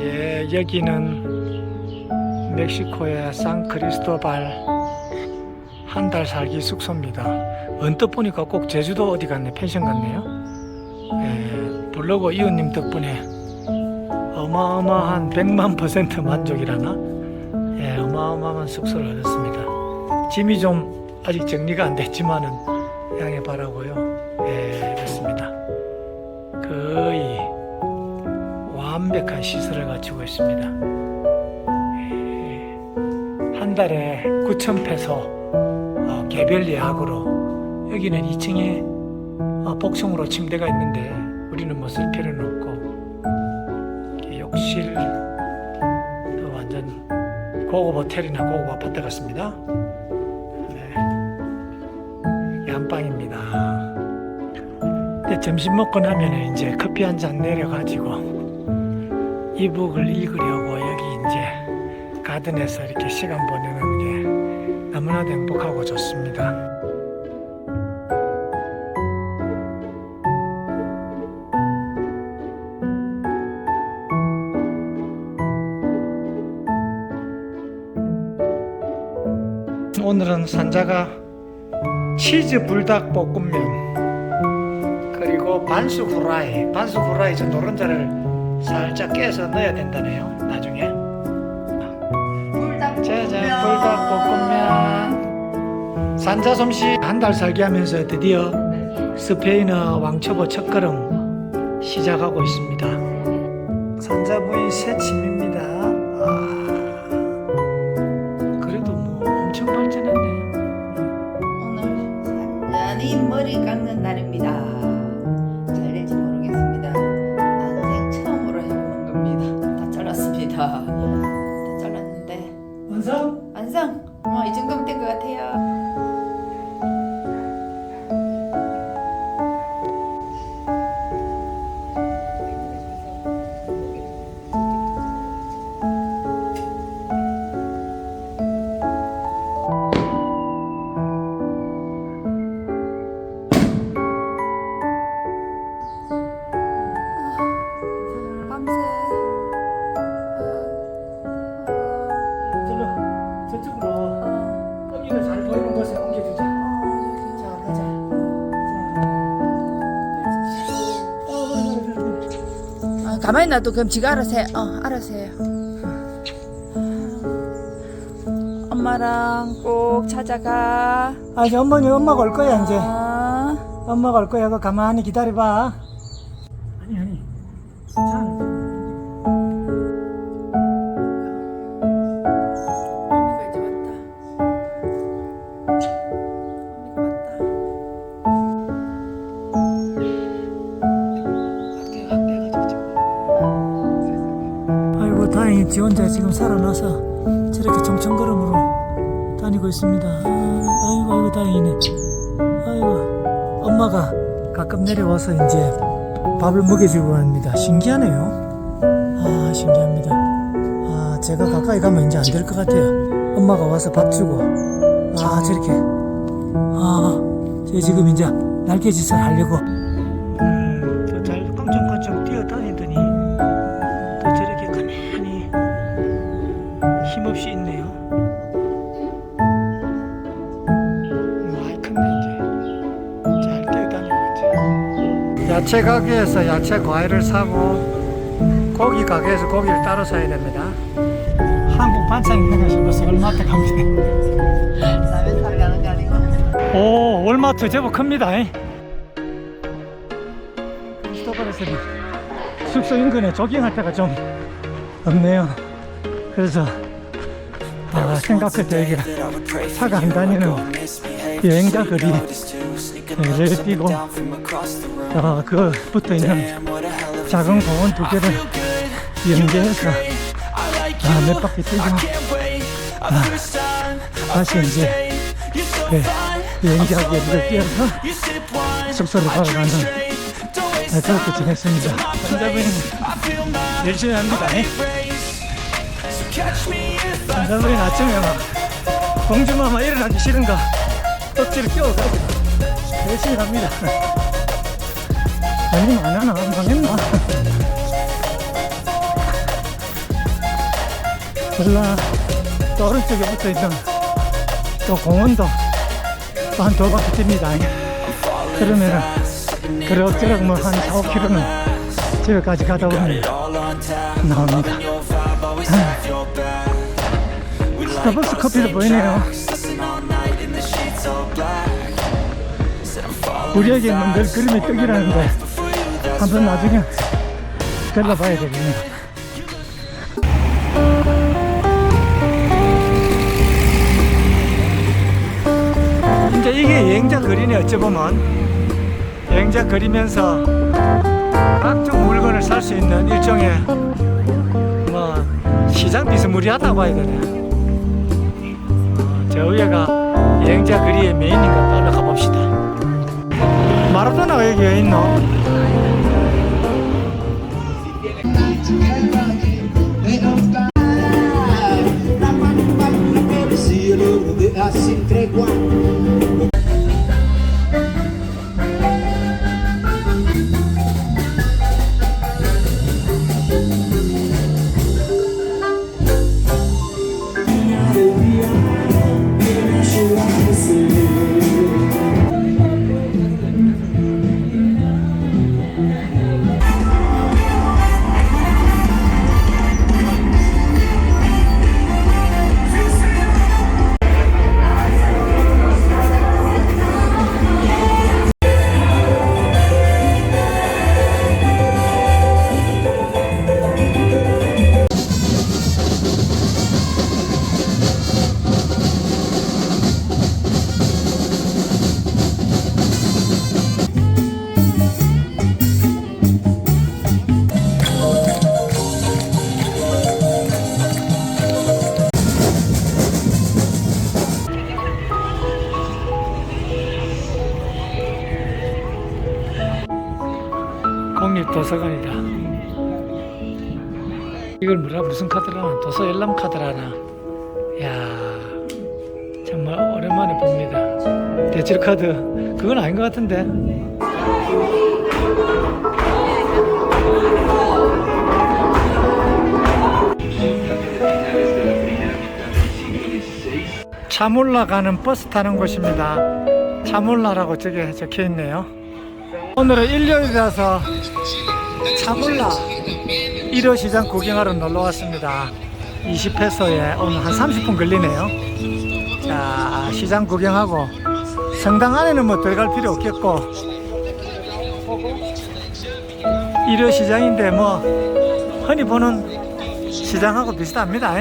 예, 여기는 멕시코의 산크리스토발 한 달 살기 숙소입니다. 언뜻 보니까 꼭 제주도 어디 갔네, 펜션 갔네요. 예, 블로그 이웃님 덕분에 어마어마한 100만 퍼센트 만족이라나? 예, 어마어마한 숙소를 얻었습니다. 짐이 좀 아직 정리가 안 됐지만은 양해 바라고요. 예, 그렇습니다. 거의 완벽한 시설을 갖추고 있습니다. 예, 한 달에 9,000페소 어, 개별 예약으로 여기는 2층에 어, 복층으로 침대가 있는데 우리는 뭐 쓸 필요는 없고 욕실 도 완전 고급 호텔이나 고급 아파트 같습니다. 네. 안방입니다. 점심 먹고 나면 이제 커피 한 잔 내려가지고 이 북을 읽으려고 여기 이제 가든에서 이렇게 시간 보내는 게 너무나도 행복하고 좋습니다. 오늘은 산자가 치즈 불닭 볶음면 그리고 반숙 후라이 반숙 후라이 저 노른자를 살짝 깨서 넣어야 된다네요 나중에. 짜잔 불닭 볶음면. 산자 솜씨 한 달 살기 하면서 드디어 스페인어 왕초보 첫걸음 시작하고 있습니다. 산자 부인 새 침입니다. 아, 그래도 뭐 엄청 발전했네. 오늘 산전이 머리 깎는 날입니다. 다. 다 잘랐는데 완성? 완성. 뭐이 정도면 된 것 같아요. 가만히 놔도 그럼 지가 알아서 해. 어, 알아서 해요. 엄마랑 꼭 찾아가. 아 이제 어머니 엄마가 올 거야 이제 아, 엄마가 올 거야 그 가만히 기다려봐 지 혼자 지금 살아나서 저렇게 정청걸음으로 다니고 있습니다. 아, 아이고 아이고 다행이네. 아이고 엄마가 가끔 내려와서 이제 밥을 먹여주고 합니다. 신기하네요. 아 신기합니다. 아 제가 가까이 가면 이제 안 될 것 같아요. 엄마가 와서 밥 주고. 아 저렇게. 아저 지금 이제 날개짓을 하려고 야채 가게에서 야채 과일을 사고 고기 가게에서 고기를 따로 사야 됩니다. 한국 반찬 있는 무슨 월마트 갑니다. 라면 사러 가는 거 아니고. 오 월마트 제법 큽니다. 크리스토벌에서는 숙소 인근에 조깅할 때가 좀 없네요. 그래서 아, 생각할 때 여기가 안 다니는 여행자들 이를 뛰고 어, 그 붙어 있는 작은 공원 두 개를 연계해서 아, 몇 바퀴 뛰고 아, 다시 이제 네, 여행자들을 뛰어서 숙소를 가러가는 네, 그렇게 지냈습니다. 환자분이 열심히 합니다. 환자분이 아침에 막 공주마마 일어나기 싫은가? 억지로 깨워가지고 열심히 합니다. 아니면 안 하나 안 망했나? 전라 또 오른쪽에 붙어 있는 또 공원도 또 한두 바퀴 뜁니다. 그러면은 그럭저럭 뭐한 4, 5km는 집에까지 가다 보면 나옵니다. 스타벅스 커피도 보이네요. 우리에게는 늘 그림이 떡이라는데 한번 나중에 들러봐야 되겠네요. 이제 이게 여행자 거리네 어찌 보면 여행자 거리면서 각종 물건을 살 수 있는 일종의 뭐 시장 비스무리하다고 봐야 되네. 어, 저 위에가 여행자 거리의 메인인가 빨리 가봅시다. 마라도나가 여기 왜 있노? 도서관이다. 이걸 뭐라 무슨 카드라나 도서 열람 카드라나. 야 정말 오랜만에 봅니다. 대출 카드 그건 아닌 것 같은데. 차몰라 가는 버스 타는 곳입니다. 차몰라라고 저기 적혀 있네요. 오늘은 일요일이라서 차몰라 1호 시장 구경하러 놀러 왔습니다. 20회소에 오늘 한 30분 걸리네요. 자, 시장 구경하고 성당 안에는 뭐 들어갈 필요 없겠고 1호 시장인데 뭐 흔히 보는 시장하고 비슷합니다.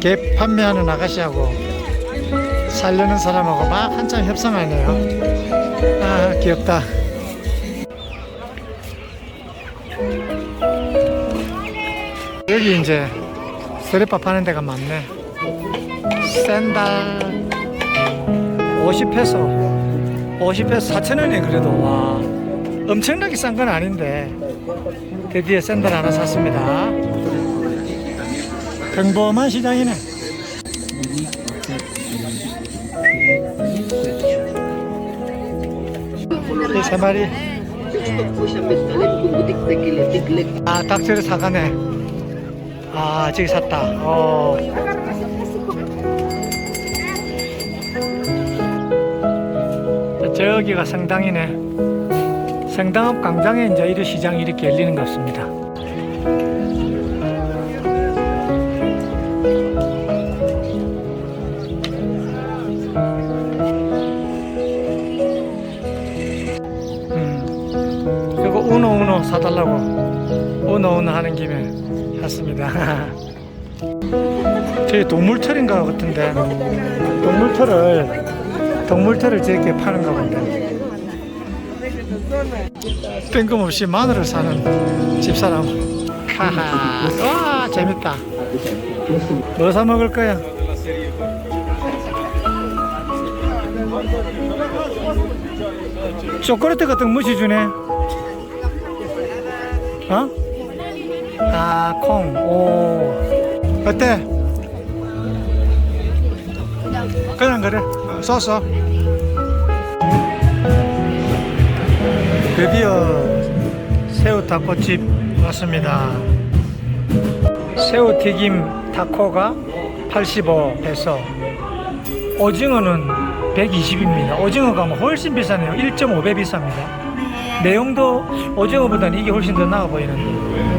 개 판매하는 아가씨하고 살려는 사람하고 막 한참 협상하네요. 아 귀엽다. 여기 이제 쓰레빠 파는 데가 많네. 샌달 50페소 50페소 4천원이네 그래도 와 엄청나게 싼 건 아닌데 드디어 샌들 하나 샀습니다. 평범한 시장이네. 이 세 마리. 아, 닭들을 사가네. 아, 저기 샀다. 어. 저기가 성당이네. 성당 앞 광장에 이제 이런 시장이 이렇게 열리는 것 같습니다. 저기 동물털인가 같은데 동물털을 동물털을 저렇게 파는가 본데 뜬금없이 마늘을 사는 집사람 하하 와 재밌다 뭐 사 먹을 거야 초콜릿 같은 거 무시 주네 어? 아, 콩. 오. 어때? 그냥 그래. 써서. 드디어 새우 닭꼬집 왔습니다. 새우 튀김 타코가 85 페소. 오징어는 120입니다. 오징어가 뭐 훨씬 비싸네요. 1.5배 비쌉니다. 내용도 오징어보다는 이게 훨씬 더 나아 보이는데.